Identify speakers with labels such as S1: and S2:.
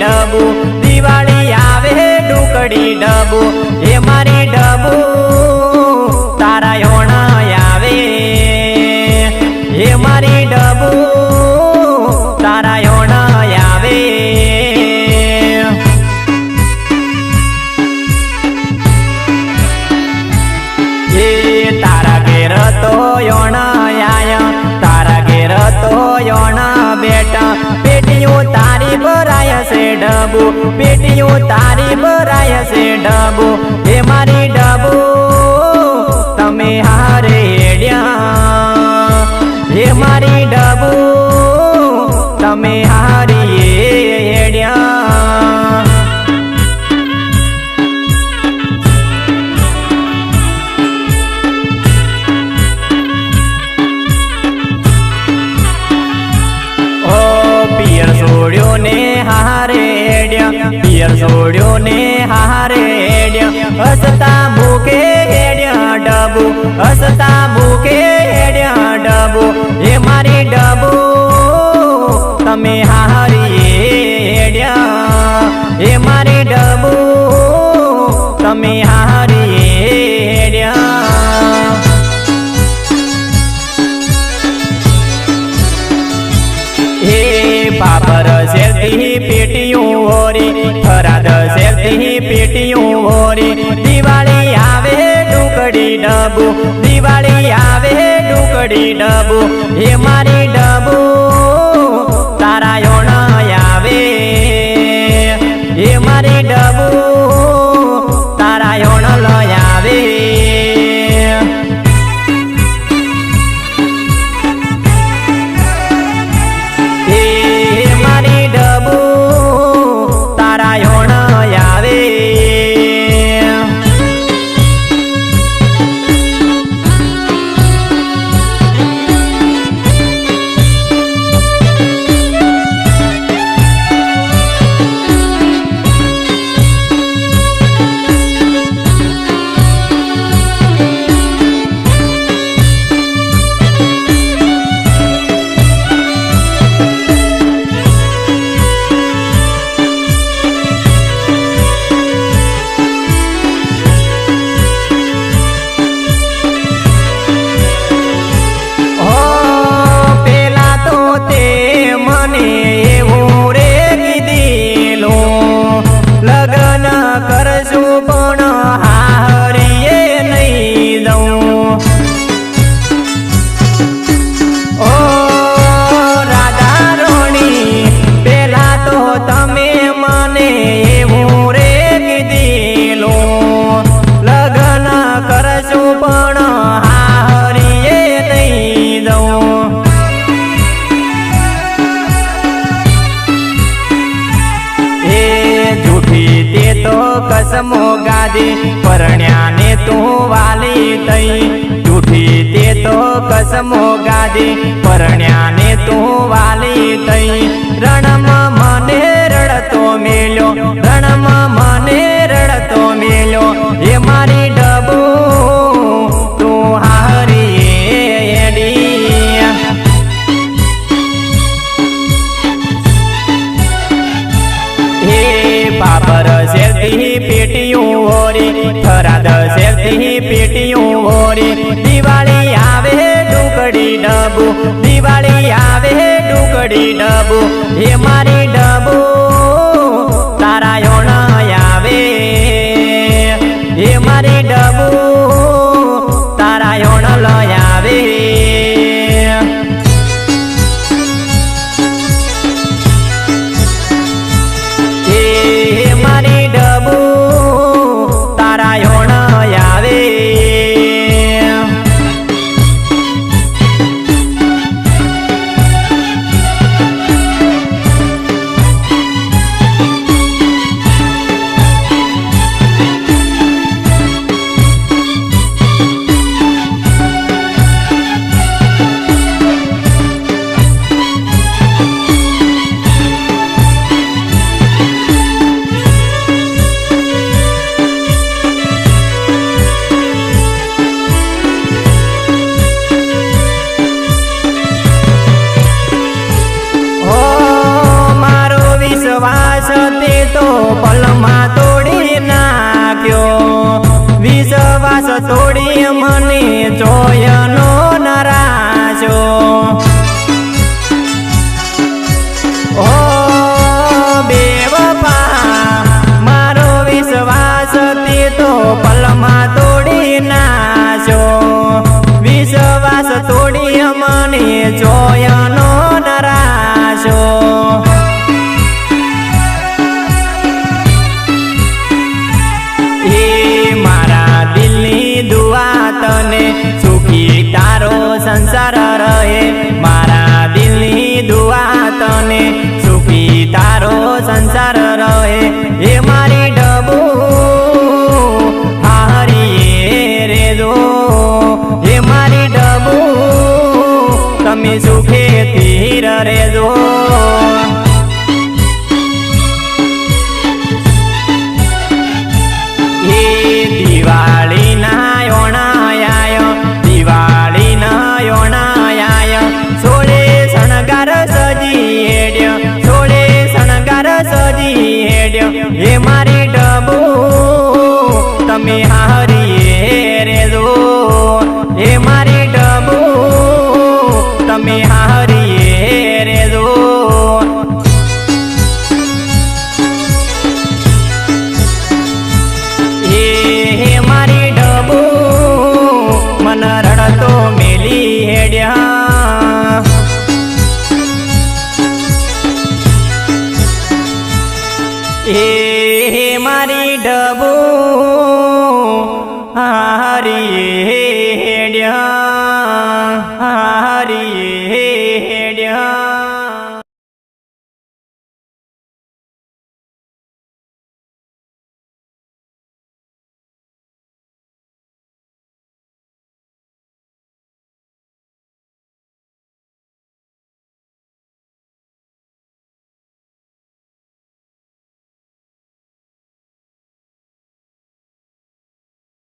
S1: ડબુ. દિવાળી આવે ડુકડી ડબુ. એ મારી ડબુ પેટીઓ તારી ભરાય છે ડબો એ મારી ડબો તમે હારે હેડ્યા. એ મારી ને હારે પિયર છોડ્યો ને હારે હસતા મૂકે ડબુ, હસતા મૂકે ડબુ. એ મારી ડબુ, તમે હારી એ મારી ડબુ, તમે હારી હે બાબર શેરતી પેટીયું હોરી થરાદ શેરતી પેટીયું હોરી. દિવાળી આવે ડુકડી ડબુ, દિવાળી આવે ડુકડી ડબુ. હે મારી ગાદી પરણ્યાને તું વાલી તઈ. જૂઠી તે તો કસમો ગાદી પરણ્યાને તું વાલી તઈ. રણમાં મને રડતો મેલ્યો, રણમાં મને રડતો મેલ્યો. એ મારી ડબુ, તું બાબર પેટીયું હોરી દિવાળી આવે ડુકડી ડબુ દિવાળી આવે ડુકડી ડબુ. હે મારી સુખી તારો સંસાર હે મારી ડબુ તમે હારીએ